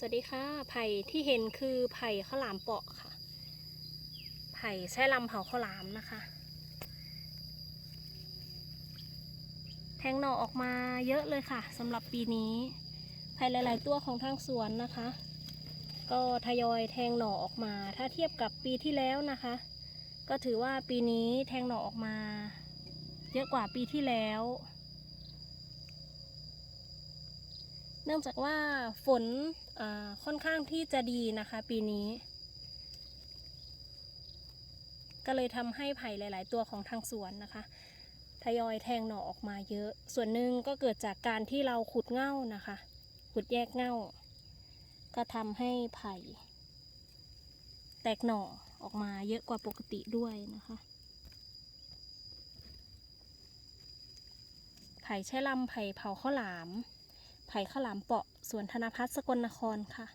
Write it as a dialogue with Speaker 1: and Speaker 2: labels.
Speaker 1: สวัสดีค่ะ ไผ่ที่เห็นคือไผ่ข้าวหลามเปาะค่ะ ไผ่ใช้ลำเผาข้าวหลามนะคะ แทงหน่อออกมาเยอะเลยค่ะสำหรับปีนี้ ไผ่หลาย ๆ ตัวของทางสวนนะคะ ก็ทยอยแทงหน่อออกมา ถ้าเทียบกับปีที่แล้วนะคะ ก็ถือว่าปีนี้แทงหน่อออกมา เยอะกว่าปีที่แล้ว เนื่องจากว่าฝนค่อนข้างที่จะดีนะคะปีนี้ ก็เลยทำให้ไผ่หลาย ๆ ตัวของทางสวนนะคะทยอยแทงหน่อออกมาเยอะ ส่วนหนึ่งก็เกิดจากการที่เราขุดเง่านะคะ ขุดแยกเง่า ก็ทำให้ไผ่แตกหน่อออกมาเยอะกว่าปกติด้วยนะคะ ไผ่ใช้ลำไผ่เผาข้าวหลาม ไผ่ข้าวหลามเปาะสวนธนพัฒน์สกลนครค่ะ